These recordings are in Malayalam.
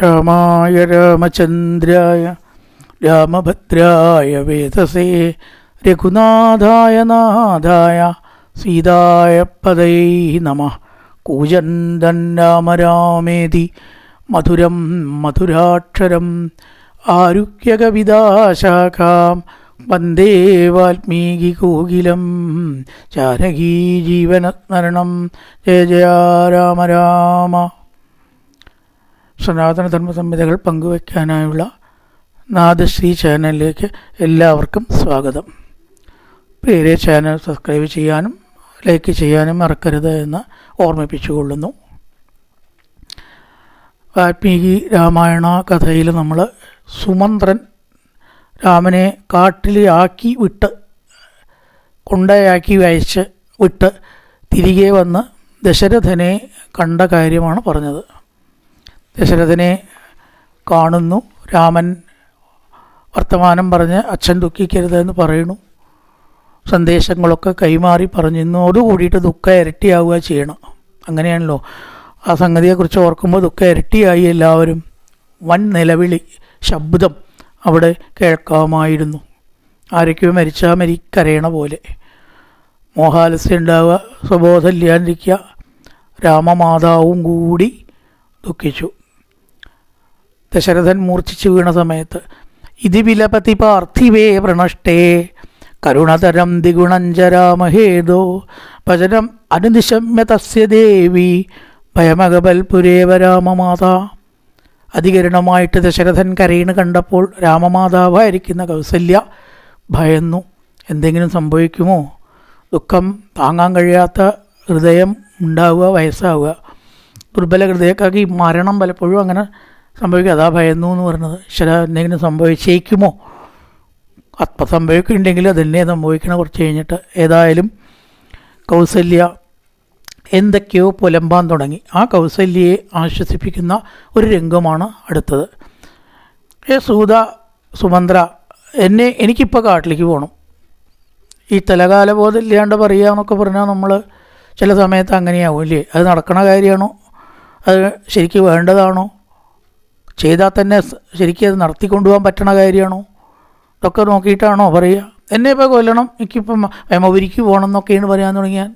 രാമായ രാമചന്ദ്രായ രാമഭദ്രായ വേദസേ രഘുനാഥായ നാഥായ സീതായ പദൈ നമ. കൂജന്തൻ രാമ രാമേതി മധുരം മധുരാക്ഷരം ആരുഗ്യകവിദാശാഖാം വന്ദേ വാൽമീകി കോകിലം ജാനകീ ജീവനസ്മരണം ജയ ജയ രാമ രാമ. സനാതന ധർമ്മ സംഹിതകൾ പങ്കുവയ്ക്കാനായുള്ള നാദശ്രീ ചാനലിലേക്ക് എല്ലാവർക്കും സ്വാഗതം. പേരെ ചാനൽ സബ്സ്ക്രൈബ് ചെയ്യാനും ലൈക്ക് ചെയ്യാനും മറക്കരുത് എന്ന് ഓർമ്മിപ്പിച്ചുകൊള്ളുന്നു. വാൽമീകി രാമായണ കഥയിൽ നമ്മൾ സുമന്ത്രൻ രാമനെ കാട്ടിൽ ആക്കി വിട്ട് കൊണ്ടയാക്കി അയച്ച് വിട്ട് തിരികെ വന്ന് ദശരഥനെ കണ്ട കാര്യമാണ് പറഞ്ഞത്. ദശരഥനെ കാണുന്നു. രാമൻ വർത്തമാനം പറഞ്ഞ് അച്ഛൻ ദുഃഖിക്കരുതെന്ന് പറയുന്നു. സന്ദേശങ്ങളൊക്കെ കൈമാറി പറഞ്ഞതിനോട് കൂടിയിട്ട് ദുഃഖം ഇരട്ടിയാവുക ചെയ്യണം. അങ്ങനെയാണല്ലോ. ആ സംഗതിയെക്കുറിച്ച് ഓർക്കുമ്പോൾ ദുഃഖം ഇരട്ടിയായി എല്ലാവരും. വൻ നിലവിളി ശബ്ദം അവിടെ കേൾക്കാമായിരുന്നു. ആരൊക്കെയോ മരിച്ചാൽ മരിക്കരയണ പോലെ. മോഹാലസ്യം ഉണ്ടാവുക സ്വബോധമില്ലാണ്ടിരിക്കുക രാമമാതാവും കൂടി ദുഃഖിച്ചു. ദശരഥൻ മൂർച്ഛിച്ചു വീണ സമയത്ത് ഇതി വിലപതി പാർത്ഥിവേ പ്രണഷ്ടേ കരുണതരം ദ്വിഗുണഞ്ചരാമഹേതോ ഭജനം അനുനിശമ്യ തസ്യ ദേവി ഭയമകബൽപുരേവ രാമമാത അധികരണമായിട്ട് ദശരഥൻ കരയിണ് കണ്ടപ്പോൾ രാമമാതാവായിരിക്കുന്ന കൗസല്യ ഭയന്നു എന്തെങ്കിലും സംഭവിക്കുമോ? ദുഃഖം താങ്ങാൻ കഴിയാത്ത ഹൃദയം ഉണ്ടാവുക വയസ്സാവുക. ദുർബല ഹൃദയക്കാക്കി മരണം പലപ്പോഴും അങ്ങനെ സംഭവിക്കുക അതാ ഭയന്നു എന്ന് പറഞ്ഞത്. ചില എന്തെങ്കിലും സംഭവിച്ചേക്കുമോ? അപ്പം സംഭവിക്കുന്നുണ്ടെങ്കിൽ അതെന്നെ സംഭവിക്കണം കുറച്ച് കഴിഞ്ഞിട്ട്. ഏതായാലും കൗസല്യ എന്തൊക്കെയോ പുലമ്പാൻ തുടങ്ങി. ആ കൗസല്യയെ ആശ്വസിപ്പിക്കുന്ന ഒരു രംഗമാണ് അടുത്തത്. ഏ സൂത സുമന്ത്ര എന്നെ എനിക്കിപ്പോൾ കാട്ടിലേക്ക് പോകണം ഈ തലകാലബോധം ഇല്ലാണ്ട് പറയുക എന്നൊക്കെ പറഞ്ഞാൽ നമ്മൾ ചില സമയത്ത് അങ്ങനെയാവും ഇല്ലേ? അത് നടക്കണ കാര്യമാണോ? അത് ശരിക്കും വേണ്ടതാണോ? ചെയ്താൽ തന്നെ ശരിക്കും അത് നടത്തിക്കൊണ്ടുപോകാൻ പറ്റണ കാര്യമാണോ? ഇതൊക്കെ നോക്കിയിട്ടാണോ പറയുക? എന്നെ ഇപ്പോൾ കൊല്ലണം എനിക്കിപ്പം യമപുരിക്ക് പോകണം എന്നൊക്കെയാണ് പറയാൻ തുടങ്ങിയാൽ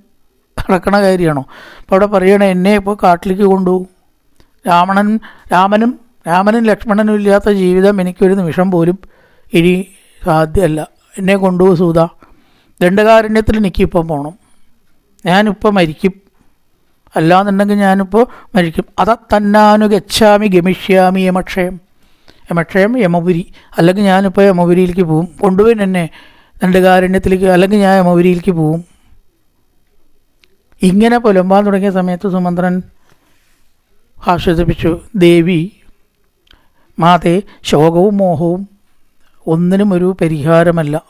നടക്കണ കാര്യമാണോ? അപ്പോൾ അവിടെ പറയണേ എന്നെ ഇപ്പോൾ കാട്ടിലേക്ക് കൊണ്ടുപോകും. രാമണൻ രാമനും രാമനും ലക്ഷ്മണനും ഇല്ലാത്ത ജീവിതം എനിക്കൊരു നിമിഷം പോലും ഇനി സാധ്യമല്ല. എന്നെ കൊണ്ടുപോകും സൂത. ദണ്ഡകാരണ്യത്തിൽ എനിക്കിപ്പം പോകണം ഞാനിപ്പം മരിക്കും. അല്ലാന്നുണ്ടെങ്കിൽ ഞാനിപ്പോൾ മരിക്കും. അത തന്നാനു ഗച്ഛാമി ഗമിഷ്യാമി യമക്ഷയം. യമക്ഷയം യമപുരി. അല്ലെങ്കിൽ ഞാനിപ്പോൾ യമപുരിയിലേക്ക് പോവും. കൊണ്ടുപോയി എന്നെ ദണ്ഡകാരണ്യത്തിലേക്ക് അല്ലെങ്കിൽ ഞാൻ യമപുരിയിലേക്ക് പോവും. ഇങ്ങനെ പുലമ്പാൻ തുടങ്ങിയ സമയത്ത് സുമന്ത്രൻ ആശ്വസിപ്പിച്ചു. ദേവി മാതേ ശോകവും മോഹവും ഒന്നിനും ഒരു പരിഹാരമല്ല.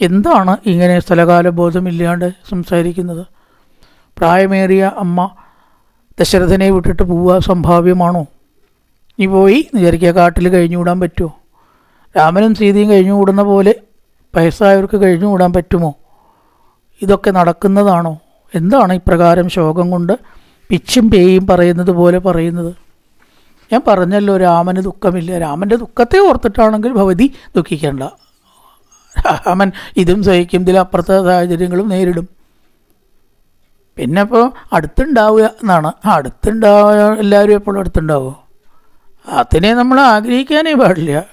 എന്താണ് ഇങ്ങനെ സ്ഥലകാലബോധമില്ലാണ്ട് സംസാരിക്കുന്നത്? പ്രായമേറിയ അമ്മ ദശരഥനെ വിട്ടിട്ട് പോവുക സംഭാവ്യമാണോ? നീ പോയി വിചാരിക്കുക കാട്ടിൽ കഴിഞ്ഞുകൂടാൻ പറ്റുമോ? രാമനും സീതയും കഴിഞ്ഞുകൂടുന്ന പോലെ വയസ്സായവർക്ക് കഴിഞ്ഞുകൂടാൻ പറ്റുമോ? ഇതൊക്കെ നടക്കുന്നതാണോ? എന്താണ് ഇപ്രകാരം ശോകം കൊണ്ട് പിച്ചും പേയും പറയുന്നത് പോലെ പറയുന്നത്? ഞാൻ പറഞ്ഞല്ലോ രാമന് ദുഃഖമില്ല. രാമന്റെ ദുഃഖത്തെ ഓർത്തിട്ടാണെങ്കിൽ ഭവതി ദുഃഖിക്കേണ്ട. രാമൻ ഇതും സഹിക്കും. ഇതിലപ്പുറത്തെ സാഹചര്യങ്ങളും നേരിടും. പിന്നെ ഇപ്പോൾ അടുത്തുണ്ടാവുക എന്നാണ്. അടുത്തുണ്ടാവുക എല്ലാവരും എപ്പോഴും അടുത്തുണ്ടാവുമോ അതിനെ നമ്മൾ ആഗ്രഹിക്കാനേ പാടില്ല.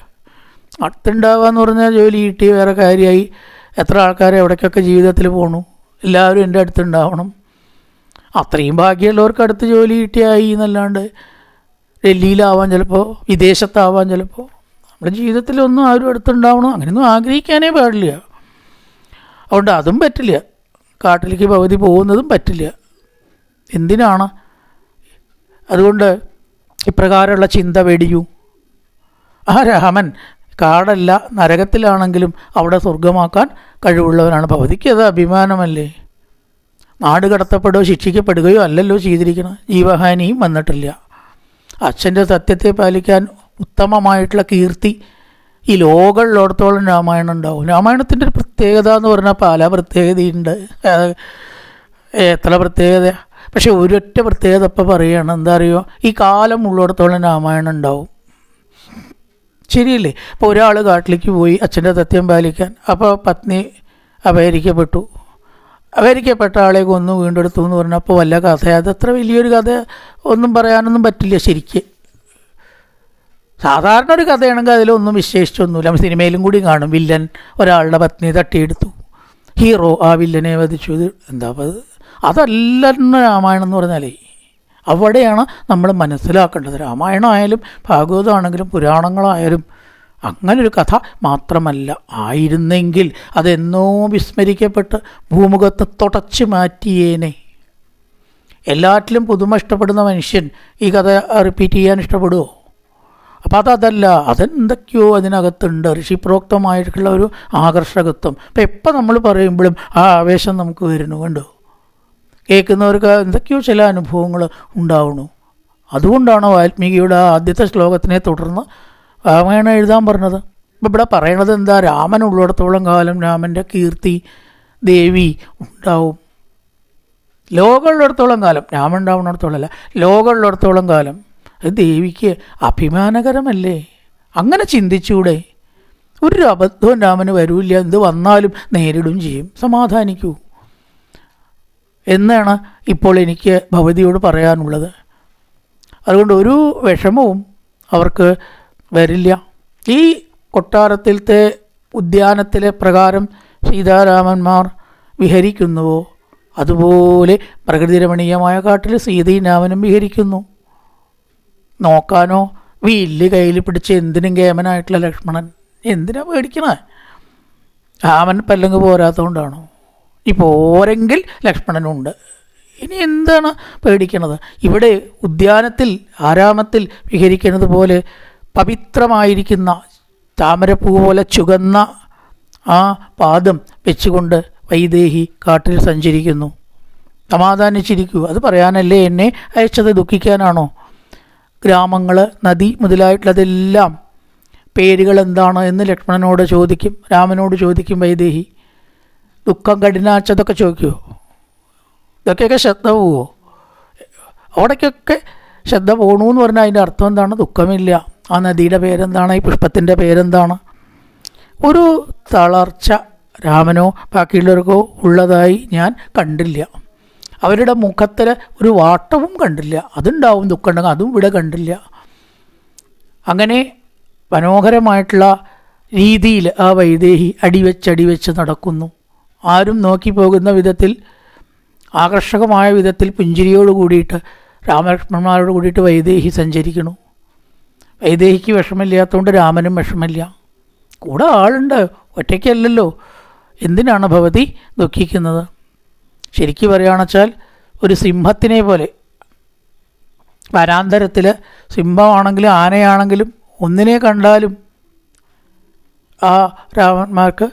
അടുത്തുണ്ടാവുക എന്ന് പറഞ്ഞാൽ ജോലി കിട്ടി വേറെ കാര്യമായി. എത്ര ആൾക്കാർ എവിടേക്കൊക്കെ ജീവിതത്തിൽ പോകണു എല്ലാവരും എന്റെ അടുത്തുണ്ടാവണം. അത്രയും ഭാഗ്യമുള്ളവർക്ക് അടുത്ത് ജോലി കിട്ടിയായി എന്നല്ലാണ്ട് ഡൽഹിയിലാവാൻ ചിലപ്പോൾ വിദേശത്താവാൻ ചിലപ്പോൾ നമ്മുടെ ജീവിതത്തിലൊന്നും ആരും അടുത്തുണ്ടാവണം. അങ്ങനെയൊന്നും ആഗ്രഹിക്കാനേ പാടില്ല. അതുകൊണ്ട് അതും പറ്റില്ല. കാട്ടിലേക്ക് പകുതി പോകുന്നതും പറ്റില്ല. എന്തിനാണ്? അതുകൊണ്ട് ഇപ്രകാരമുള്ള ചിന്ത വെടിയൂ. ആ രാമൻ കാടല്ല നരകത്തിലാണെങ്കിലും അവിടെ സ്വർഗമാക്കാൻ കഴിവുള്ളവനാണ്. ഭവതിക്ക് അത് അഭിമാനമല്ലേ? നാട് കടത്തപ്പെടുകയോ ശിക്ഷിക്കപ്പെടുകയോ അല്ലല്ലോ ചെയ്തിരിക്കണം ജീവഹാനിയും വന്നിട്ടില്ല. അച്ഛന്റെ സത്യത്തെ പാലിക്കാൻ ഉത്തമമായിട്ടുള്ള കീർത്തി ഈ ലോകമുള്ളിടത്തോളം രാമായണം ഉണ്ടാവും. രാമായണത്തിന്റെ ഒരു പ്രത്യേകത എന്ന് പറഞ്ഞാൽ പല പ്രത്യേകതയുണ്ട്. എത്ര പ്രത്യേകത? പക്ഷെ ഒരൊറ്റ പ്രത്യേകത ഇപ്പം പറയുകയാണ് എന്താ അറിയോ ഈ കാലം ഉള്ളിടത്തോളം രാമായണം ഉണ്ടാവും. ശരിയല്ലേ? അപ്പോൾ ഒരാൾ കാട്ടിലേക്ക് പോയി അച്ഛന്റെ തത്യം പാലിക്കാൻ. അപ്പോൾ പത്നി അപഹരിക്കപ്പെട്ടു. അപഹരിക്കപ്പെട്ട ആളെ കൊന്നു വീണ്ടെടുത്തു എന്ന് പറഞ്ഞപ്പോൾ വല്ല കഥ അത് അത്ര വലിയൊരു കഥ ഒന്നും പറയാനൊന്നും പറ്റില്ല ശരിക്ക്. സാധാരണ ഒരു കഥയാണെങ്കിൽ അതിലൊന്നും വിശേഷിച്ചൊന്നുമില്ല. സിനിമയിലും കൂടി കാണും. വില്ലൻ ഒരാളുടെ പത്നി തട്ടിയെടുത്തു. ഹീറോ ആ വില്ലനെ വധിച്ചു. ഇത് എന്താ അത്? അതല്ല രാമായണം എന്ന് പറഞ്ഞാലേ അവിടെയാണ് നമ്മൾ മനസ്സിലാക്കേണ്ടത്. രാമായണമായാലും ഭാഗവതമാണെങ്കിലും പുരാണങ്ങളായാലും അങ്ങനൊരു കഥ മാത്രമല്ല. ആയിരുന്നെങ്കിൽ അതെന്നോ വിസ്മരിക്കപ്പെട്ട് ഭൂമുഖത്ത് തുടച്ചു മാറ്റിയേനെ. എല്ലാറ്റിലും പുതുമ ഇഷ്ടപ്പെടുന്ന മനുഷ്യൻ ഈ കഥ റിപ്പീറ്റ് ചെയ്യാൻ ഇഷ്ടപ്പെടുമോ അപ്പോൾ അതതല്ല അതെന്തൊക്കെയോ അതിനകത്തുണ്ട്. ഋഷിപ്രോക്തമായിട്ടുള്ള ഒരു ആകർഷകത്വം. അപ്പം എപ്പോൾ നമ്മൾ പറയുമ്പോഴും ആ ആവേശം നമുക്ക് വരുന്നു കണ്ടോ? കേൾക്കുന്നവർക്ക് എന്തൊക്കെയോ ചില അനുഭവങ്ങൾ ഉണ്ടാവണു അതുകൊണ്ടാണ് വാൽമീകിയുടെ ആദ്യത്തെ ശ്ലോകത്തിനെ തുടർന്ന് രാമായണം എഴുതാൻ പറഞ്ഞത്? ഇപ്പം ഇവിടെ പറയണത് എന്താ? രാമൻ ഉള്ളിടത്തോളം കാലം രാമന്റെ കീർത്തി ദേവി ഉണ്ടാവും. ലോകമുള്ളിടത്തോളം കാലം രാമൻ ഉണ്ടാവുന്നിടത്തോളം അല്ല ലോകമുള്ളിടത്തോളം കാലം അത് ദേവിക്ക് അഭിമാനകരമല്ലേ? അങ്ങനെ ചിന്തിച്ചൂടെ. ഒരു അബദ്ധവും രാമന് വരൂല്ല. എന്ത് വന്നാലും നേരിടും ചെയ്യും. സമാധാനിക്കൂ. എന്നാണ് ഇപ്പോൾ എനിക്ക് ഭവതിയോട് പറയാനുള്ളത്. അതുകൊണ്ട് ഒരു വിഷമവും അവർക്ക് വരില്ല. ഈ കൊട്ടാരത്തിലത്തെ ഉദ്യാനത്തിലെ പ്രകാരം സീതാരാമന്മാർ വിഹരിക്കുന്നുവോ? അതുപോലെ പ്രകൃതിരമണീയമായ കാട്ടിൽ സീതയും രാമനും വിഹരിക്കുന്നു. നോക്കാനോ? വില്ല് കയ്യിൽ പിടിച്ച് എന്തിനും കേമനായിട്ടുള്ള ലക്ഷ്മണൻ എന്തിനാ പേടിക്കണേ? രാമൻ പല്ലങ്ക് പോരാത്തതുകൊണ്ടാണോ? ഈ പോരെങ്കിൽ ലക്ഷ്മണനുണ്ട്. ഇനി എന്താണ് പേടിക്കണത്? ഇവിടെ ഉദ്യാനത്തിൽ ആരാമത്തിൽ വിഹരിക്കുന്നത് പോലെ പവിത്രമായിരിക്കുന്ന താമരപ്പൂ പോലെ ചുകന്ന ആ പാദം വെച്ചുകൊണ്ട് വൈദേഹി കാട്ടിൽ സഞ്ചരിക്കുന്നു. സമാധാനിച്ചിരിക്കൂ. അത് പറയാനല്ലേ എന്നെ അയച്ചത്? ദുഃഖിക്കാനാണോ? ഗ്രാമങ്ങൾ നദി മുതലായിട്ടുള്ളതെല്ലാം പേരുകൾ എന്താണ് എന്ന് ലക്ഷ്മണനോട് ചോദിക്കും രാമനോട് ചോദിക്കും വൈദേഹി. ദുഃഖം കഠിനാച്ചതൊക്കെ ചോദിക്കുമോ ഇതൊക്കെയൊക്കെ ശ്രദ്ധ പോവോ? അവിടേക്കൊക്കെ ശ്രദ്ധ പോകണു എന്ന് പറഞ്ഞാൽ അതിന്റെ അർത്ഥം എന്താണ്? ദുഃഖമില്ല. ആ നദിയുടെ പേരെന്താണ്? ഈ പുഷ്പത്തിന്റെ പേരെന്താണ്? ഒരു തളർച്ച രാമനോ ബാക്കിയുള്ളവർക്കോ ഉള്ളതായി ഞാൻ കണ്ടില്ല. അവരുടെ മുഖത്തിൽ ഒരു വാട്ടവും കണ്ടില്ല. അതുണ്ടാവും ദുഃഖമുണ്ടെങ്കിൽ അതും ഇവിടെ കണ്ടില്ല. അങ്ങനെ മനോഹരമായിട്ടുള്ള രീതിയിൽ ആ വൈദേഹി അടിവെച്ചടിവെച്ച് അടിവെച്ച് നടക്കുന്നു. ആരും നോക്കി പോകുന്ന വിധത്തിൽ ആകർഷകമായ വിധത്തിൽ പുഞ്ചിരിയോട് കൂടിയിട്ട് രാമലക്ഷ്മണന്മാരോട് കൂടിയിട്ട് വൈദേഹി സഞ്ചരിക്കണു വൈദേഹിക്ക് വിഷമില്ലാത്തതുകൊണ്ട് രാമനും വിഷമില്ല കൂടെ ആളുണ്ട് ഒറ്റയ്ക്കല്ലല്ലോ. എന്തിനാണ് ഭവതി ദുഃഖിക്കുന്നത്? ശരിക്കും പറയുകയാണെച്ചാൽ ഒരു സിംഹത്തിനെ പോലെ. വരാന്തരത്തിൽ സിംഹമാണെങ്കിലും ആനയാണെങ്കിലും ഒന്നിനെ കണ്ടാലും ആ രാമന്മാർക്ക്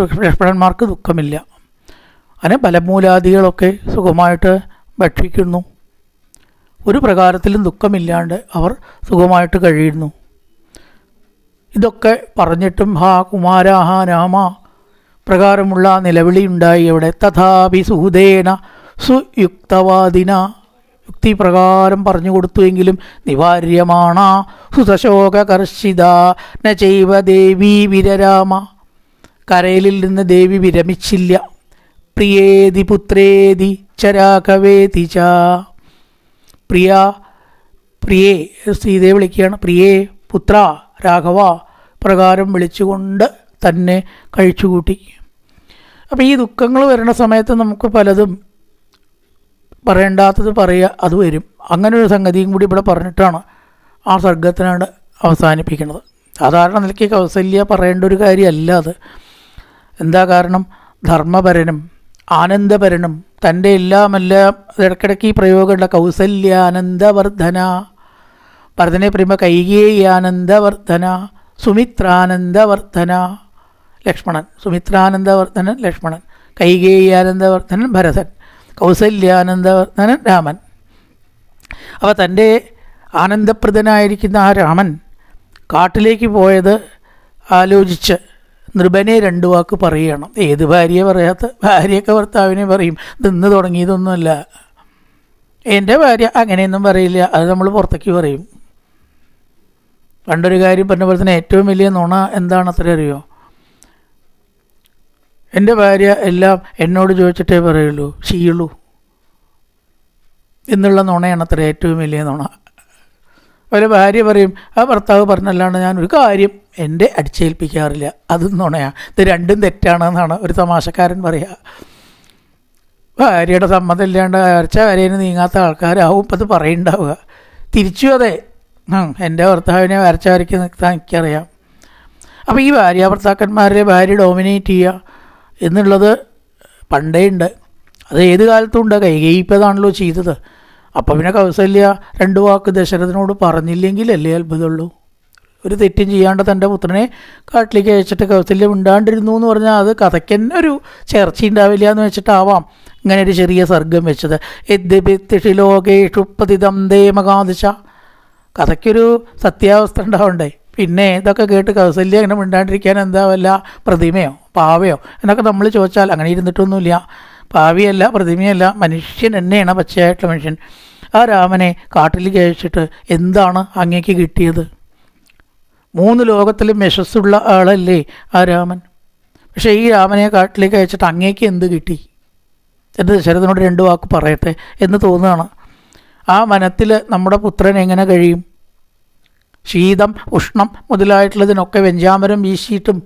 ലക്ഷ്മണന്മാർക്ക് ദുഃഖമില്ല. അങ്ങനെ ബലമൂലാദികളൊക്കെ സുഖമായിട്ട് ഭക്ഷിക്കുന്നു. ഒരു പ്രകാരത്തിലും ദുഃഖമില്ലാണ്ട് അവർ സുഖമായിട്ട് കഴിയുന്നു. ഇതൊക്കെ പറഞ്ഞിട്ടും ഹാ കുമാര ഹാ രാമ പ്രകാരമുള്ള നിലവിളി ഉണ്ടായി അവിടെ. തഥാപി സൂതേന സുയുക്തവാദിന യുക്തി പ്രകാരം പറഞ്ഞു കൊടുത്തുവെങ്കിലും നിവാര്യമാണ. സുതശോകകർഷിത ന ദേവി വിരരാമ. കരയിലിൽ നിന്ന് ദേവി വിരമിച്ചില്ല. പ്രിയേതി പുത്രേതി ചരാഘവേതി ച. പ്രിയ പ്രിയേ സീതയെ വിളിക്കുകയാണ്. പ്രിയേ പുത്ര രാഘവ പ്രകാരം വിളിച്ചുകൊണ്ട് തന്നെ കഴിച്ചുകൂട്ടി. അപ്പോൾ ഈ ദുഃഖങ്ങൾ വരുന്ന സമയത്ത് നമുക്ക് പലതും പറയേണ്ടാത്തത് പറയുക അത് വരും. അങ്ങനെ ഒരു സംഗതിയും കൂടി ഇവിടെ പറഞ്ഞിട്ടാണ് ആ സർഗത്തിനാണ് അവസാനിപ്പിക്കുന്നത്. സാധാരണ നിലയ്ക്ക് കൗസല്യ പറയേണ്ട ഒരു കാര്യമല്ല അത്. എന്താ കാരണം? ധർമ്മപരനും ആനന്ദപരനും തന്റെ എല്ലാം ഇടയ്ക്കിടയ്ക്ക് ഈ പ്രയോഗമുള്ള കൗസല്യാനന്ദവർദ്ധന ഭരതനെ പറയുമ്പോൾ കൈകേയി ആനന്ദവർദ്ധന സുമിത്രാനന്ദവർദ്ധന ലക്ഷ്മണൻ സുമിത്രാനന്ദവർദ്ധനൻ ലക്ഷ്മണൻ കൈകേയാനന്ദവർദ്ധനൻ ഭരതൻ കൗസല്യാനന്ദവർദ്ധനൻ രാമൻ. അപ്പോൾ തന്റെ ആനന്ദപ്രദനായിരിക്കുന്ന ആ രാമൻ കാട്ടിലേക്ക് പോയത് ആലോചിച്ച് നൃപനെ രണ്ടു വാക്ക് പറയണം. ഏത് ഭാര്യയെ പറയാത്ത ഭാര്യയൊക്കെ ഭർത്താവിനെ പറയും നിന്ന് തുടങ്ങിയതൊന്നുമല്ല എന്റെ ഭാര്യ അങ്ങനെയൊന്നും പറയില്ല അത് നമ്മൾ പുറത്തേക്ക് പറയും. പണ്ടൊരു കാര്യം പറഞ്ഞ പോലെ തന്നെ ഏറ്റവും വലിയ നുണ എന്താണത്ര അറിയോ? എന്റെ ഭാര്യ എല്ലാം എന്നോട് ചോദിച്ചിട്ടേ പറയുള്ളൂ ചെയ്യുള്ളൂ എന്നുള്ള നുണയാണ് അത്ര ഏറ്റവും വലിയ നുണ. ഒരു ഭാര്യ പറയും ആ ഭർത്താവ് പറഞ്ഞല്ലാണ്ട് ഞാൻ ഒരു കാര്യം എന്റെ അടിച്ചേൽപ്പിക്കാറില്ല. അതും നുണയാണ് ഇത് രണ്ടും തെറ്റാണെന്നാണ് ഒരു തമാശക്കാരൻ പറയുക ഭാര്യയുടെ സമ്മതം ഇല്ലാണ്ട് അരച്ച വരേന് നീങ്ങാത്ത ആൾക്കാരാവും ഇപ്പം അത് പറയുണ്ടാവുക. തിരിച്ചു അതെ. എന്റെ ഭർത്താവിനെ വരച്ച വരയ്ക്ക് നിൽക്കാൻ എനിക്കറിയാം. അപ്പോൾ ഈ ഭാര്യ ഭർത്താക്കന്മാരെ ഭാര്യ ഡോമിനേറ്റ് ചെയ്യുക എന്നുള്ളത് പണ്ടേ ഉണ്ട്. അത് ഏത് കാലത്തും ഉണ്ട്. കൈകയിപ്പതാണല്ലോ ചെയ്തത്. അപ്പം പിന്നെ കൗസല്യ രണ്ട് വാക്ക് ദശരഥനോട് പറഞ്ഞില്ലെങ്കിലല്ലേ അത്ഭുതമുള്ളൂ? ഒരു തെറ്റും ചെയ്യാണ്ട് തന്റെ പുത്രനെ കാട്ടിലേക്ക് അയച്ചിട്ട് കൗസല്യം ഉണ്ടാണ്ടിരുന്നു എന്ന് പറഞ്ഞാൽ അത് കഥയ്ക്ക് തന്നെ ഒരു ചേർച്ച ഉണ്ടാവില്ല എന്ന് വെച്ചിട്ടാവാം ഇങ്ങനെ ഒരു ചെറിയ സർഗം വെച്ചത്. യദ്യപിത്തിഷി ലോകേഷു പതിതം ദേ മകാദിശ കഥയ്ക്കൊരു സത്യാവസ്ഥ ഉണ്ടാവണ്ടേ? പിന്നെ ഇതൊക്കെ കേട്ട് കൗസല്യ അങ്ങനെ മിണ്ടാണ്ടിരിക്കാൻ എന്താ വല്ല പ്രതിമയോ പാവയോ എന്നൊക്കെ നമ്മൾ ചോദിച്ചാൽ അങ്ങനെ ഇരുന്നിട്ടൊന്നുമില്ല. പാവിയല്ല പ്രതിമയല്ല മനുഷ്യൻ തന്നെയാണ് പച്ചയായിട്ടുള്ള മനുഷ്യൻ. ആ രാമനെ കാട്ടിൽ കഴിച്ചിട്ട് എന്താണ് അങ്ങേക്ക് കിട്ടിയത്? മൂന്ന് ലോകത്തിലും യശസ്സുള്ള ആളല്ലേ ആ രാമൻ. പക്ഷേ ഈ രാമനെ കാട്ടിലേക്ക് അയച്ചിട്ട് അങ്ങേക്ക് എന്ത് കിട്ടി? എന്റെ ദശരഥനോട് രണ്ട് വാക്ക് പറയട്ടെ എന്ന് തോന്നുകയാണ്. ആ വനത്തിൽ നമ്മുടെ പുത്രൻ എങ്ങനെ കഴിയും? ശീതം ഉഷ്ണം മുതലായിട്ടുള്ളതിനൊക്കെ വെഞ്ചാമരം വീശിയിട്ടും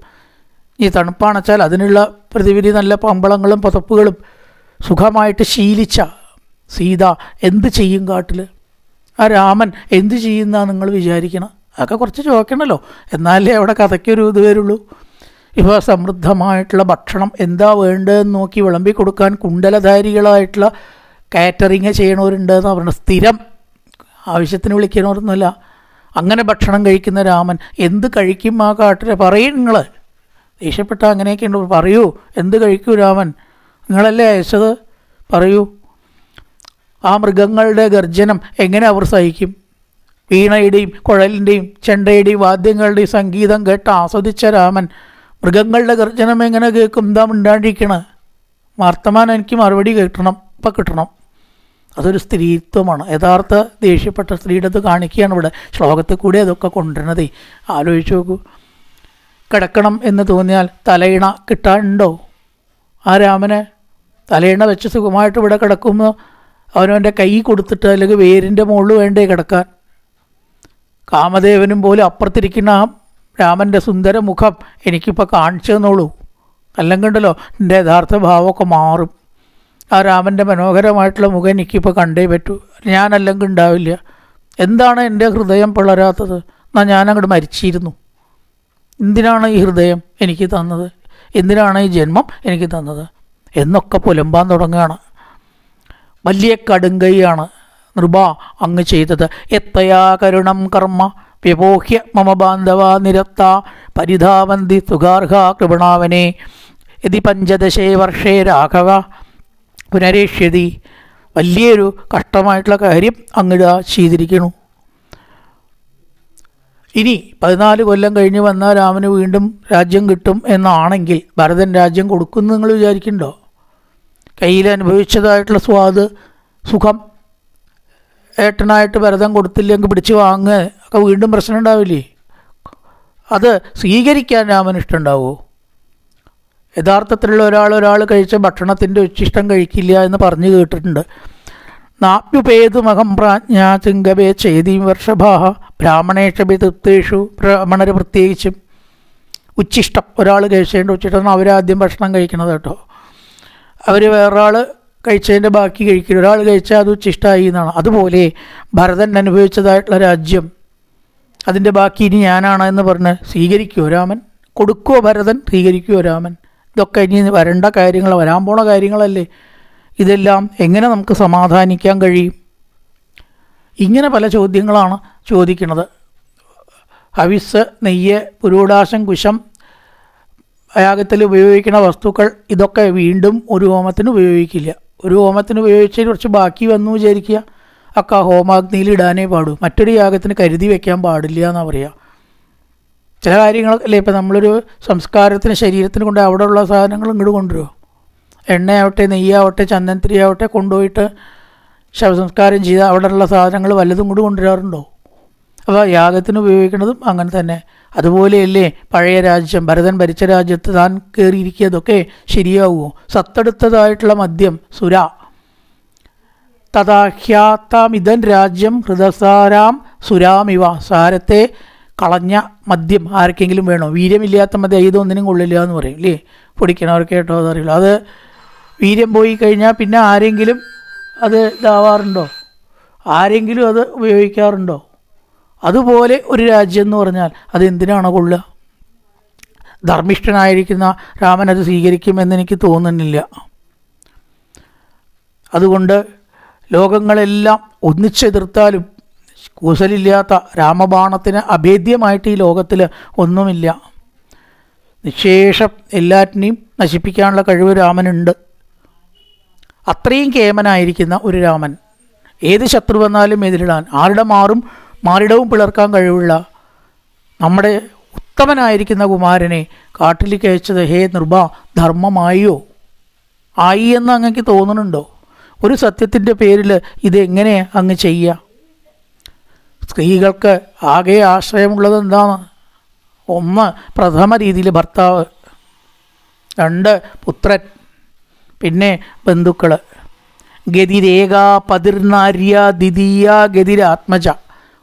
ഈ തണുപ്പാണച്ചാൽ അതിനുള്ള പ്രതിവിധി നല്ല പമ്പളങ്ങളും പുതപ്പുകളും സുഖമായിട്ട് ശീലിച്ച സീത എന്ത് ചെയ്യും കാട്ടിൽ? ആ രാമൻ എന്ത് ചെയ്യുന്ന നിങ്ങൾ വിചാരിക്കണം? അതൊക്കെ കുറച്ച് ചോദിക്കണമല്ലോ എന്നാലേ അവിടെ കഥയ്ക്കൊരു ഇത് വരുള്ളൂ. ഇപ്പോൾ സമൃദ്ധമായിട്ടുള്ള ഭക്ഷണം എന്താ വേണ്ടതെന്ന് നോക്കി വിളമ്പി കൊടുക്കാൻ കുണ്ടലധാരികളായിട്ടുള്ള കാറ്ററിങ് ചെയ്യണവരുണ്ടെന്ന് പറയുന്നത് സ്ഥിരം ആവശ്യത്തിന് വിളിക്കണവരൊന്നുമല്ല. അങ്ങനെ ഭക്ഷണം കഴിക്കുന്ന രാമൻ എന്ത് കഴിക്കും ആ കാട്ടിൽ? പറയും നിങ്ങൾ ദേഷ്യപ്പെട്ട അങ്ങനെയൊക്കെ ഉണ്ട്. പറയൂ എന്ത് കഴിക്കൂ രാമൻ? നിങ്ങളല്ലേ അയച്ചത്? പറയൂ. ആ മൃഗങ്ങളുടെ ഗർജനം എങ്ങനെ അവർ സഹിക്കും? വീണയുടെയും കുഴലിന്റെയും ചെണ്ടയുടെയും വാദ്യങ്ങളുടെയും സംഗീതം കേട്ട് ആസ്വദിച്ച രാമൻ മൃഗങ്ങളുടെ ഗർജനം എങ്ങനെ കേൾക്കും? എന്താ മിണ്ടാണ്ടിരിക്കണ. വർത്തമാനം എനിക്ക് മറുപടി കിട്ടണം ഇപ്പം കിട്ടണം. അതൊരു സ്ത്രീത്വമാണ്. യഥാർത്ഥ ദേഷ്യപ്പെട്ട സ്ത്രീയുടെ അത് കാണിക്കുകയാണ് ഇവിടെ. ശ്ലോകത്തിൽ കൂടി അതൊക്കെ കൊണ്ടുവരണതേ ആലോചിച്ച് നോക്കൂ. കിടക്കണം എന്ന് തോന്നിയാൽ തലയിണ കിട്ടാനുണ്ടോ? ആ രാമന് തലയിണ വെച്ച് സുഖമായിട്ട് ഇവിടെ കിടക്കുമ്പോൾ അവനവന്റെ കൈ കൊടുത്തിട്ട് അല്ലെങ്കിൽ വേരിന്റെ മുകളിൽ വേണ്ടേ കിടക്കാൻ? കാമദേവനും പോലും അപ്പുറത്തിരിക്കുന്ന ആ രാമന്റെ സുന്ദര മുഖം എനിക്കിപ്പോൾ കാണിച്ചു തന്നോളൂ അല്ലെങ്കിൽ ഉണ്ടല്ലോ എന്റെ യഥാർത്ഥ ഭാവമൊക്കെ മാറും. ആ രാമന്റെ മനോഹരമായിട്ടുള്ള മുഖം എനിക്കിപ്പോൾ കണ്ടേ പറ്റൂ. ഞാനല്ലെങ്കിൽ ഉണ്ടാവില്ല. എന്താണ് എന്റെ ഹൃദയം പിളരാത്തത്? എന്നാൽ ഞാനങ്ങോട്ട് മരിച്ചിരുന്നു. എന്തിനാണ് ഈ ഹൃദയം എനിക്ക് തന്നത്? എന്തിനാണ് ഈ ജന്മം എനിക്ക് തന്നത്? എന്നൊക്കെ പുലമ്പാൻ തുടങ്ങുകയാണ്. വലിയ കടുങ്കൈയാണ് നൃപ അങ്ങ് ചെയ്തത്. എത്തയാ കരുണം കർമ്മ വ്യപോഹ്യ മമ ബാന്ധവ നിരത്ത പരിധാവന്തി സുഗാർഹ കൃപണാവനെ. ഇതി പഞ്ചദശേ വർഷേ രാഘവ പുനരേഷ്യതി. വലിയൊരു കഷ്ടമായിട്ടുള്ള കാര്യം അങ്ങിട ചെയ്തിരിക്കുന്നു ഇനി പതിനാല് കൊല്ലം കഴിഞ്ഞ് വന്നാൽ രാമന് വീണ്ടും രാജ്യം കിട്ടും എന്നാണെങ്കിൽ ഭരതൻ രാജ്യം കൊടുക്കുമെന്ന് നിങ്ങൾ വിചാരിക്കണ്ടോ? കയ്യിൽ അനുഭവിച്ചതായിട്ടുള്ള സ്വാദ് സുഖം ഏട്ടനായിട്ട് ഭരതം കൊടുത്തില്ലെങ്കിൽ പിടിച്ച് വാങ്ങുക ഒക്കെ വീണ്ടും പ്രശ്നം ഉണ്ടാവില്ലേ? അത് സ്വീകരിക്കാൻ രാമന് ഇഷ്ടമുണ്ടാവുമോ യഥാർത്ഥത്തിലുള്ള ഒരാൾ ഒരാൾ കഴിച്ച ഭക്ഷണത്തിന്റെ ഉച്ചിഷ്ടം കഴിക്കില്ല എന്ന് പറഞ്ഞു കേട്ടിട്ടുണ്ട്. നാപ്യുപേതുമഹം പ്രാജ്ഞ ചിങ്കവേ ചേതീം വർഷഭാഹ ബ്രാഹ്മണേഷഭി തൃപ്തേഷു ബ്രാഹ്മണർ പ്രത്യേകിച്ചും. ഉച്ചിഷ്ടം ഒരാൾ കഴിച്ചതിന്റെ ഉച്ചിഷ്ടം അവരാദ്യം ഭക്ഷണം കഴിക്കണത് കേട്ടോ. അവർ വേറൊരാൾ കഴിച്ചതിന്റെ ബാക്കി കഴിക്കില്ല. ഒരാൾ കഴിച്ചാൽ അത് ഉച്ചിഷ്ടമായി എന്നാണ്. അതുപോലെ ഭരതൻ അനുഭവിച്ചതായിട്ടുള്ള രാജ്യം അതിന്റെ ബാക്കി ഇനി ഞാനാണ് എന്ന് പറഞ്ഞ് സ്വീകരിക്കുമോ രാമൻ? കൊടുക്കുമോ ഭരതൻ? സ്വീകരിക്കുമോ രാമൻ? ഇതൊക്കെ ഇനി വരേണ്ട കാര്യങ്ങൾ വരാൻ പോണ കാര്യങ്ങളല്ലേ? ഇതെല്ലാം എങ്ങനെ നമുക്ക് സമാധാനിക്കാൻ കഴിയും? ഇങ്ങനെ പല ചോദ്യങ്ങളാണ് ചോദിക്കുന്നത്. ഹവിസ് നെയ്യ് പുരൂടാശം കുശം യാഗത്തിൽ ഉപയോഗിക്കുന്ന വസ്തുക്കൾ ഇതൊക്കെ വീണ്ടും ഒരു ഹോമത്തിന് ഉപയോഗിക്കില്ല. ഒരു ഹോമത്തിന് ഉപയോഗിച്ച് കുറച്ച് ബാക്കി വന്നു വിചാരിക്കുക. അക്ക ഹോമാഗ്നിയിൽ ഇടാനേ പാടൂ മറ്റൊരു യാഗത്തിന് കരുതി വയ്ക്കാൻ പാടില്ല എന്നാണ് പറയുക ചില കാര്യങ്ങളൊക്കെ അല്ലേ? ഇപ്പം നമ്മളൊരു സംസ്കാരത്തിന് ശരീരത്തിന് കൊണ്ട് അവിടെയുള്ള സാധനങ്ങൾ ഇങ്ങോട്ട് കൊണ്ടുവരുമോ എണ്ണയാവട്ടെ നെയ്യാവട്ടെ ചന്ദനത്തിരി ആവട്ടെ കൊണ്ടുപോയിട്ട് ശവസംസ്കാരം ചെയ്ത് അവിടെയുള്ള സാധനങ്ങൾ വല്ലതും കൂടി കൊണ്ടുവരാറുണ്ടോ? അപ്പോൾ യാഗത്തിന് ഉപയോഗിക്കുന്നതും അങ്ങനെ തന്നെ. അതുപോലെയല്ലേ പഴയ രാജ്യം ഭരതൻ ഭരിച്ച രാജ്യത്ത് താൻ കയറിയിരിക്കിയതൊക്കെ ശരിയാവുമോ? സത്തെടുത്തതായിട്ടുള്ള മദ്യം സുര. തഥാഹ്യാത്താമിതൻ രാജ്യം ഹൃദസാരാം സുരാമിവ. സാരത്തെ കളഞ്ഞ മദ്യം ആർക്കെങ്കിലും വേണോ? വീര്യമില്ലാത്ത മദ്യം ഇതൊന്നിനും കൊള്ളില്ല എന്ന് പറയും ഇല്ലേ? പൊടിക്കണവർക്ക് കേട്ടോ അതറിയില്ല. അത് വീര്യം പോയി കഴിഞ്ഞാൽ പിന്നെ ആരെങ്കിലും അത് ഇതാവാറുണ്ടോ? ആരെങ്കിലും അത് ഉപയോഗിക്കാറുണ്ടോ? അതുപോലെ ഒരു രാജ്യം എന്ന് പറഞ്ഞാൽ അത് എന്തിനാണ് കൊള്ളുക? ധർമ്മിഷ്ഠനായിരിക്കുന്ന രാമൻ അത് സ്വീകരിക്കുമെന്ന് എനിക്ക് തോന്നുന്നില്ല. അതുകൊണ്ട് ലോകങ്ങളെല്ലാം ഒന്നിച്ചെതിർത്താലും കൂസലില്ലാത്ത രാമബാണത്തിന് അഭേദ്യമായിട്ട് ഈ ലോകത്തിൽ ഒന്നുമില്ല. നിശേഷം എല്ലാറ്റിനെയും നശിപ്പിക്കാനുള്ള കഴിവ് രാമനുണ്ട്. അത്രയും കേമനായിരിക്കുന്ന ഒരു രാമൻ. ഏത് ശത്രു വന്നാലും എതിരിടാൻ ആരുടെ മാറും മാറിടവും പിളർക്കാൻ കഴിവുള്ള നമ്മുടെ ഉത്തമനായിരിക്കുന്ന കുമാരനെ കാട്ടിലേക്ക് അയച്ചത് ഹേ നിർഭ ധർമ്മമായോ? ആയി എന്ന് അങ്ങക്ക് തോന്നുന്നുണ്ടോ? ഒരു സത്യത്തിന്റെ പേരിൽ ഇതെങ്ങനെ അങ്ങ് ചെയ്യുക സ്ത്രീകൾക്ക് ആകെ ആശ്രയമുള്ളത് എന്താണ്? ഒന്ന് പ്രഥമ രീതിയിൽ ഭർത്താവ്. രണ്ട് പുത്രൻ. പിന്നെ ബന്ധുക്കൾ ഗതിരേഖ പതിർനാര്യ ദ്വിതീയ ഗതിരാത്മജ.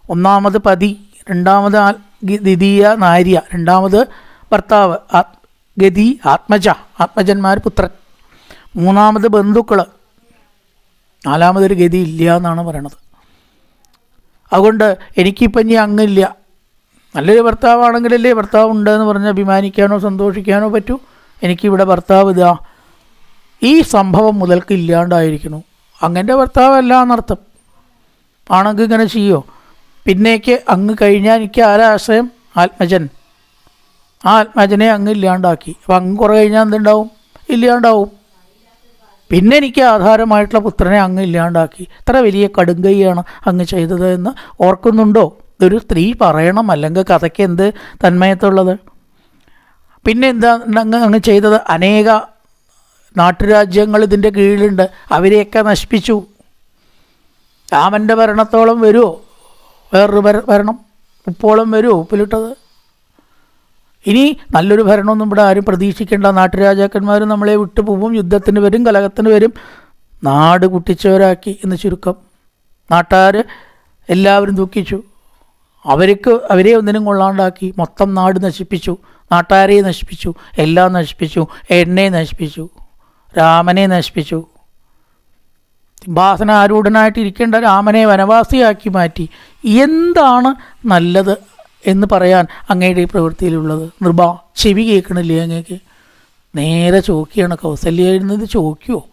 ഒന്നാമത് പതി രണ്ടാമത് ദ്വിതീയ നാര്യ. രണ്ടാമത് ഭർത്താവ് ആത് ഗതി ആത്മജ. ആത്മജന്മാർ പുത്രൻ. മൂന്നാമത് ബന്ധുക്കൾ നാലാമതൊരു ഗതി ഇല്ല എന്നാണ് പറയണത്. അതുകൊണ്ട് എനിക്കിപ്പം ഇനി അങ്ങില്ല നല്ലൊരു ഭർത്താവാണെങ്കിലല്ലേ ഭർത്താവ് ഉണ്ടെന്ന് പറഞ്ഞ് അഭിമാനിക്കാനോ സന്തോഷിക്കാനോ പറ്റൂ. എനിക്കിവിടെ ഭർത്താവ് ഇതാ. ഈ സംഭവം മുതൽക്ക് ഇല്ലാണ്ടായിരിക്കുന്നു. അങ്ങന്റെ ഭർത്താവല്ല എന്നർത്ഥം. ആണെങ്കിൽ ഇങ്ങനെ ചെയ്യോ? പിന്നേക്ക് അങ്ങ് കഴിഞ്ഞാൽ എനിക്ക് ആരാശ്രയം ആത്മജൻ. ആ ആത്മജനെ അങ്ങ് ഇല്ലാണ്ടാക്കി. അപ്പം അങ്ങ് കുറേ കഴിഞ്ഞാൽ എന്തുണ്ടാവും? ഇല്ലാണ്ടാവും. പിന്നെ എനിക്ക് ആധാരമായിട്ടുള്ള പുത്രനെ അങ്ങ് ഇല്ലാണ്ടാക്കി. ഇത്ര വലിയ കടുങ്കൈയാണ് അങ്ങ് ചെയ്തത് എന്ന് ഓർക്കുന്നുണ്ടോ? ഒരു സ്ത്രീ പറയണം അല്ലെങ്കിൽ കഥയ്ക്ക് എന്ത് തന്മയത്തുള്ളത്? പിന്നെ എന്താ അങ്ങ് അങ്ങ് ചെയ്തത്? അനേക നാട്ടുരാജ്യങ്ങൾ ഇതിന്റെ കീഴിലുണ്ട്. അവരെയൊക്കെ നശിപ്പിച്ചു. രാമന്റെ ഭരണത്തോളം വരുമോ വേറൊരു ഭരണം ഉപ്പോളം വരുമോ ഉപ്പിലിട്ടത്? ഇനി നല്ലൊരു ഭരണമൊന്നും ഇവിടെ ആരും പ്രതീക്ഷിക്കേണ്ട. നാട്ടുരാജാക്കന്മാർ നമ്മളെ വിട്ടു പോവും യുദ്ധത്തിന് വരും കലഹത്തിന് വരും. നാട് കുട്ടിച്ചവരാക്കി എന്ന് ചുരുക്കം. നാട്ടുകാർ എല്ലാവരും ദുഃഖിച്ചു. അവർക്ക് അവരെ ഒന്നിനും കൊള്ളാണ്ടാക്കി. മൊത്തം നാട് നശിപ്പിച്ചു. നാട്ടുകാരെ നശിപ്പിച്ചു. എല്ലാം നശിപ്പിച്ചു. എണ്ണയെ നശിപ്പിച്ചു. രാമനെ നശിപ്പിച്ചു. സിംഹാസന ആരൂഢനായിട്ട് ഇരിക്കേണ്ട രാമനെ വനവാസിയാക്കി മാറ്റി. എന്താണ് നല്ലത് എന്ന് പറയാൻ അങ്ങയുടെ ഈ പ്രവൃത്തിയിലുള്ളത്. നൃപ ചെവി കേൾക്കണില്ലേ അങ്ങേക്ക്? നേരെ ചോക്കിയാണ് കൗസല്യ എഴുന്നത് ചോക്കിയോ?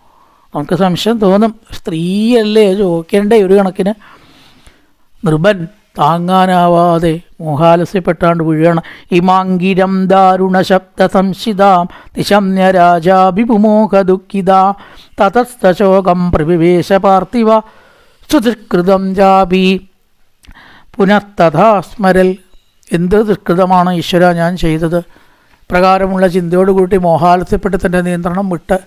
നമുക്ക് സംശയം തോന്നും. സ്ത്രീയല്ലേ ചോക്കേണ്ടേ ഒരു കണക്കിന്? നൃപൻ താങ്ങാനാവാതെ മോഹാലസ്യപ്പെട്ടാണ്ട് വീഴണം. ഇമാങ്കിരം ദാരുണ ശബ്ദ സംശിതാം. നിശമ്യ രാജാഭിമോഹ ദുഃഖിത തതസ്തശോകം പ്രവിവേശ പാർത്ഥിവ. സുതൃകൃതം ജാപി. പുനഃതഥാ സ്മരൽ എന്ത് ദുഷ്കൃതമാണ് ഈശ്വര ഞാൻ ചെയ്തത്? പ്രകാരമുള്ള ചിന്തയോട് കൂട്ടി മോഹാലസ്യപ്പെട്ട് തന്റെ നിയന്ത്രണം വിട്ട്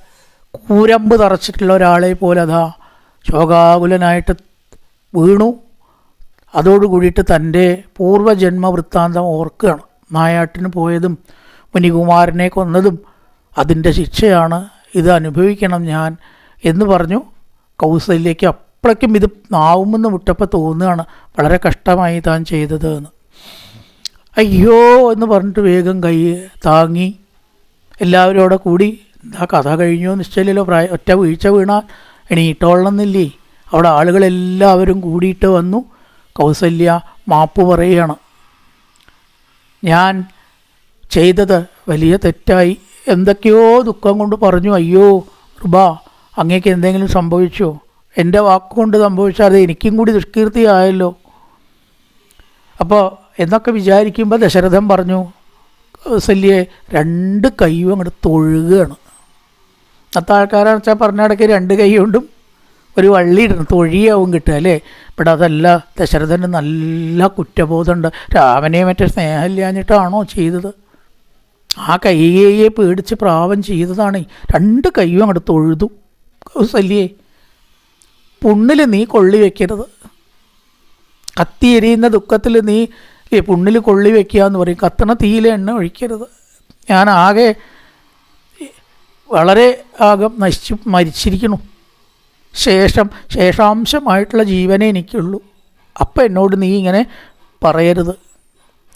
കൂരമ്പ് തറച്ചിട്ടുള്ള ഒരാളെ പോലെ അതാ ശോകാകുലനായിട്ട് വീണു. അതോടുകൂടിയിട്ട് തന്റെ പൂർവജന്മ വൃത്താന്തം ഓർക്കുകയാണ്. നായാട്ടിന് പോയതും മുനികുമാരനെ കൊന്നതും അതിന്റെ ശിക്ഷയാണ്. ഇത് അനുഭവിക്കണം ഞാൻ എന്ന് പറഞ്ഞു. കൗസല്യയ്ക്ക് അപ്പോഴേക്കും ഇത് നാവുമെന്ന് വിട്ടപ്പോൾ തോന്നുകയാണ്. വളരെ കഷ്ടമായി താൻ ചെയ്തത് എന്ന്. അയ്യോ എന്ന് പറഞ്ഞിട്ട് വേഗം കൈ താങ്ങി എല്ലാവരും അവിടെ കൂടി എന്താ കഥ കഴിഞ്ഞോ നിശ്ചയമില്ലല്ലോ പ്രായ ഒറ്റ വീഴ്ച വീണാൽ എണീട്ടോളണമെന്നില്ലേ അവിടെ ആളുകളെല്ലാവരും കൂടിയിട്ട് വന്നു കൗസല്യ മാപ്പ് പറയുകയാണ് ഞാൻ ചെയ്തത് വലിയ തെറ്റായി. എന്തൊക്കെയോ ദുഃഖം കൊണ്ട് പറഞ്ഞു അയ്യോ റുബ അങ്ങേക്ക് എന്തെങ്കിലും സംഭവിച്ചോ? എന്റെ വാക്കുകൊണ്ട് സംഭവിച്ചാൽ അത് എനിക്കും കൂടി ദുഷ്കീർത്തിയായല്ലോ. അപ്പോൾ എന്നൊക്കെ വിചാരിക്കുമ്പോൾ ദശരഥൻ പറഞ്ഞു ശല്യെ രണ്ട് കൈയും അങ്ങോട്ട് തൊഴുകയാണ്. അത്ത ആൾക്കാരാണെന്ന് വെച്ചാൽ പറഞ്ഞ ഇടയ്ക്ക് രണ്ട് കൈ കൊണ്ടും ഒരു വള്ളി ഇടണം തൊഴിയാവും കിട്ടുക അല്ലേ? ഇവിടെ അതല്ല ദശരഥന് നല്ല കുറ്റബോധമുണ്ട്. രാമനെ മറ്റേ സ്നേഹമില്ലാഞ്ഞിട്ടാണോ ചെയ്തത്? ആ കൈയെ പേടിച്ച് പ്രാവം ചെയ്തതാണ്. രണ്ട് കൈയും അങ്ങോട്ട് തൊഴുതു. കൗസല്യേ പുണ്ണിൽ നീ കൊള്ളി വെക്കരുത്. കത്തിയെരിയുന്ന ദുഃഖത്തിൽ നീ ഈ പുണ്ണിൽ കൊള്ളി വെക്കുക എന്ന് പറയും. കത്തണ തീയിൽ എണ്ണ ഒഴിക്കരുത്. ഞാൻ ആകെ വളരെ ആകെ നശിച്ചു മരിച്ചിരിക്കണു ശേഷം ശേഷാംശമായിട്ടുള്ള ജീവനേ എനിക്കുള്ളൂ. അപ്പം എന്നോട് നീ ഇങ്ങനെ പറയരുത്.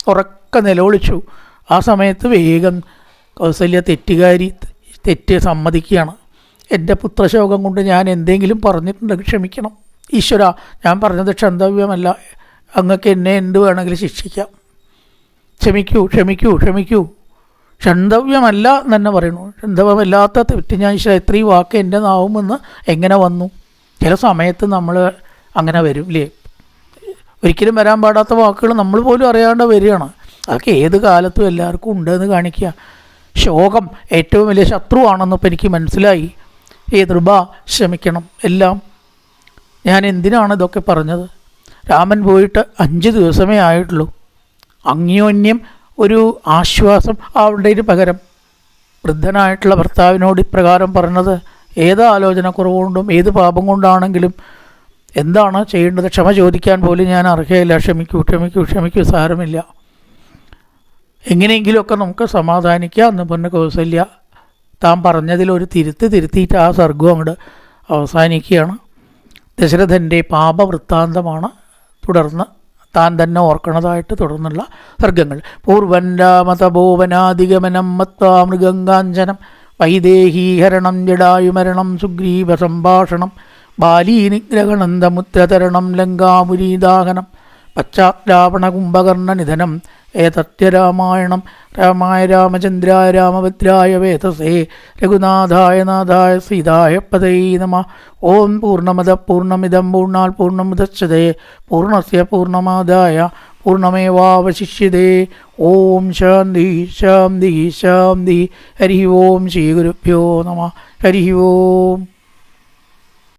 ഉറക്ക നിലവിളിച്ചു. ആ സമയത്ത് വേഗം കൗസല്യ തെറ്റുകാരി തെറ്റ് സമ്മതിക്കുകയാണ്. എന്റെ പുത്രശോകം കൊണ്ട് ഞാൻ എന്തെങ്കിലും പറഞ്ഞിട്ടുണ്ടെങ്കിൽ ക്ഷമിക്കണം. ഈശ്വര ഞാൻ പറഞ്ഞത് ക്ഷന്തവ്യമല്ല. അങ്ങക്ക് എന്നെ എന്ത് വേണമെങ്കിലും ശിക്ഷിക്കാം. ക്ഷമിക്കൂ ക്ഷമിക്കൂ ക്ഷമിക്കൂ. ക്ഷന്തവ്യമല്ല എന്ന് തന്നെ പറയുന്നു. ക്ഷന്തവ്യമല്ലാത്ത തെറ്റ് ഞാൻ ഇത്രയും വാക്ക് എന്റെ നാവുമെന്ന് എങ്ങനെ വന്നു? ചില സമയത്ത് നമ്മൾ അങ്ങനെ വരും ഇല്ലേ? ഒരിക്കലും വരാൻ പാടാത്ത വാക്കുകൾ നമ്മൾ പോലും അറിയാണ്ട് വരികയാണ്. അതൊക്കെ ഏത് കാലത്തും എല്ലാവർക്കും ഉണ്ടെന്ന് കാണിക്കുക. ശോകം ഏറ്റവും വലിയ ശത്രുവാണെന്നിപ്പോൾ എനിക്ക് മനസ്സിലായി. ഏ ദൃഭ ക്ഷമിക്കണം എല്ലാം. ഞാൻ എന്തിനാണ് ഇതൊക്കെ പറഞ്ഞത്? രാമൻ പോയിട്ട് അഞ്ച് ദിവസമേ ആയിട്ടുള്ളൂ. അന്യോന്യം ഒരു ആശ്വാസം അവളുടെ പകരം. വൃദ്ധനായിട്ടുള്ള ഭർത്താവിനോട് ഇപ്രകാരം പറഞ്ഞത് ഏത് ആലോചന കുറവുകൊണ്ടും ഏത് പാപം കൊണ്ടാണെങ്കിലും എന്താണ് ചെയ്യേണ്ടത്? ക്ഷമ ചോദിക്കാൻ പോലും ഞാൻ അർഹയില്ല. ക്ഷമിക്കൂ ക്ഷമിക്കൂ ക്ഷമിക്കൂ സാരമില്ല. എങ്ങനെയെങ്കിലുമൊക്കെ നമുക്ക് സമാധാനിക്കാം എന്ന് പറഞ്ഞ കൗസല്യ താൻ പറഞ്ഞതിൽ ഒരു തിരുത്ത് തിരുത്തിയിട്ട് ആ സർഗം അങ്ങോട്ട് അവസാനിക്കുകയാണ്. ദശരഥന്റെ പാപവൃത്താന്തമാണ് തുടർന്ന് താൻ തന്നെ ഓർക്കണതായിട്ട് തുടർന്നുള്ള സർഗങ്ങൾ പൂർവൻ രാമതപോവനാധിഗമനം മത്വാ മൃഗങ്കാഞ്ചനം വൈദേഹീഹരണം ജടായുമരണം സുഗ്രീവ സംഭാഷണം ബാലീനിഗ്രഹണന്തമുദ്രതരണം ലങ്കാപുരീദാഹനം പശ്ചാത്രാവണ കുംഭകർണ നിധനം ഏതത്യ രാമായണം രാമായ രാമചന്ദ്രായ രാമഭദ്രായ വേതസേ രഘുനാഥായ നാഥായ സീതായ പതൈ നമ. ഓം പൂർണമത പൂർണമിതം പൂർണാൽ പൂർണമുദച്ഛതേ പൂർണസ്യ പൂർണമാദായ പൂർണമേവാവശിഷ്യതേ ഓം ശാന്തി ശാന്തി ശാന്തി. ഹരി ഓം ശ്രീ ഗുരുഭ്യോ നമ. ഹരി ഓം.